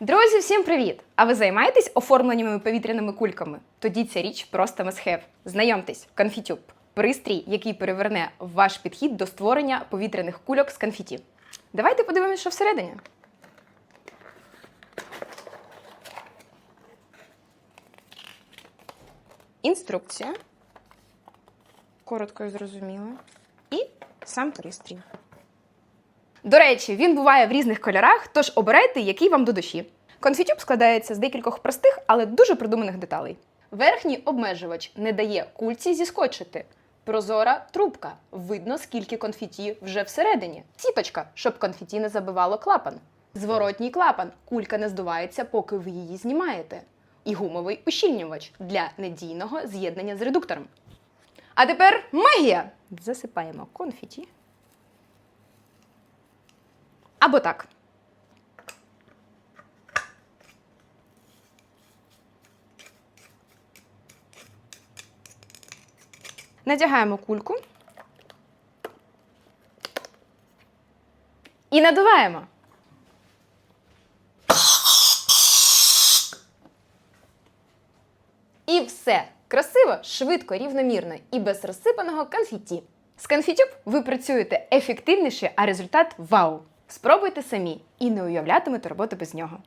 Друзі, всім привіт! А ви займаєтесь оформленнями повітряними кульками? Тоді ця річ просто must-have. Знайомтесь, конфітюб пристрій, який переверне ваш підхід до створення повітряних кульок з конфіті. Давайте подивимося, що всередині. Інструкція. Коротко і зрозуміло. І сам пристрій. До речі, він буває в різних кольорах, тож обирайте, який вам до душі. Конфітюб складається з декількох простих, але дуже продуманих деталей. Верхній обмежувач не дає кульці зіскочити. Прозора трубка. Видно, скільки конфеті вже всередині. Сіточка, щоб конфеті не забивало клапан. Зворотній клапан. Кулька не здувається, поки ви її знімаєте. І гумовий ущільнювач для надійного з'єднання з редуктором. А тепер магія! Засипаємо конфеті. Або так. Надягаємо кульку. І надуваємо. І все. Красиво, швидко, рівномірно і без розсипаного конфетті. З конфітюб ви працюєте ефективніше, а результат вау! Спробуйте самі і не уявлятимете роботу без нього.